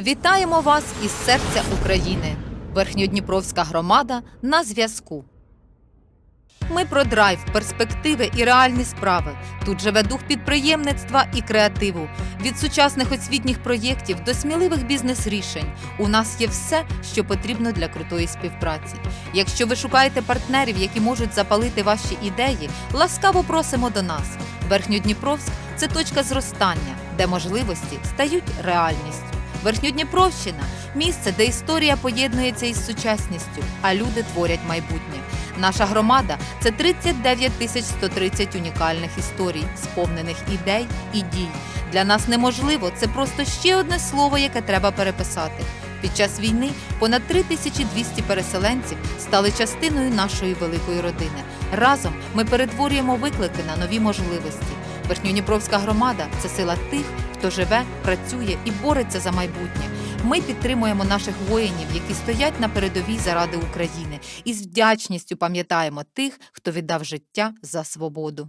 Вітаємо вас із серця України. Верхньодніпровська громада на зв'язку. Ми про драйв, перспективи і реальні справи. Тут живе дух підприємництва і креативу. Від сучасних освітніх проєктів до сміливих бізнес-рішень. У нас є все, що потрібно для крутої співпраці. Якщо ви шукаєте партнерів, які можуть запалити ваші ідеї, ласкаво просимо до нас. Верхньодніпровськ це точка зростання, де можливості стають реальністю. Верхньодніпровщина місце, де історія поєднується із сучасністю, а люди творять майбутнє. Наша громада це 39 тисяч 130 унікальних історій, сповнених ідей і дій. Для нас неможливо це просто ще одне слово, яке треба переписати. Під час війни понад 3200 переселенців стали частиною нашої великої родини. Разом ми перетворюємо виклики на нові можливості. Верхньодніпровська громада це сила тих, хто живе, працює і бореться за майбутнє. Ми підтримуємо наших воїнів, які стоять на передовій заради України, і з вдячністю пам'ятаємо тих, хто віддав життя за свободу.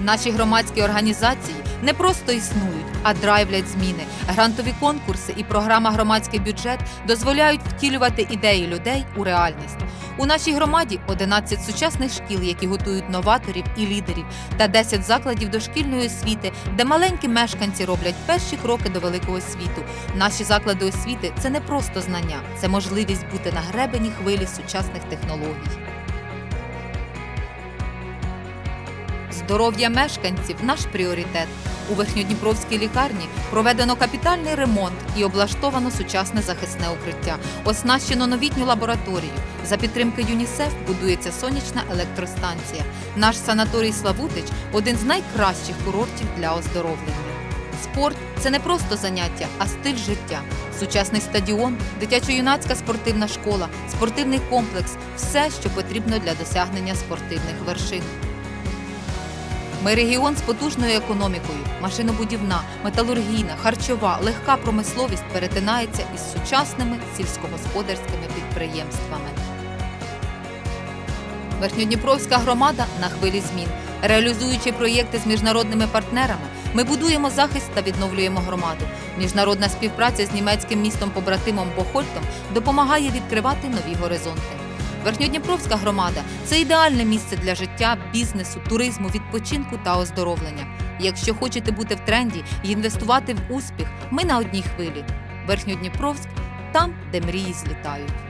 Наші громадські організації не просто існують, а драйвлять зміни. Грантові конкурси і програма Громадський бюджет дозволяють втілювати ідеї людей у реальність. У нашій громаді 11 сучасних шкіл, які готують новаторів і лідерів, та 10 закладів дошкільної освіти, де маленькі мешканці роблять перші кроки до великого світу. Наші заклади освіти це не просто знання, це можливість бути на гребені хвилі сучасних технологій. Здоров'я мешканців наш пріоритет. У Верхньодніпровській лікарні проведено капітальний ремонт і облаштовано сучасне захисне укриття. Оснащено новітню лабораторію. За підтримки ЮНІСЕФ будується сонячна електростанція. Наш санаторій Славутич один з найкращих курортів для оздоровлення. Спорт це не просто заняття, а стиль життя. Сучасний стадіон, дитячо-юнацька спортивна школа, спортивний комплекс все, що потрібно для досягнення спортивних вершин. Ми регіон з потужною економікою. Машинобудівна, металургійна, харчова, легка промисловість перетинається із сучасними сільськогосподарськими підприємствами. Верхньодніпровська громада на хвилі змін. Реалізуючи проєкти з міжнародними партнерами, ми будуємо захист та відновлюємо громаду. Міжнародна співпраця з німецьким містом побратимом Бохольтом допомагає відкривати нові горизонти. Верхньодніпровська громада це ідеальне місце для життя, бізнесу, туризму, відпочинку та оздоровлення. Якщо хочете бути в тренді і інвестувати в успіх, ми на одній хвилі. Верхньодніпровськ там, де мрії злітають.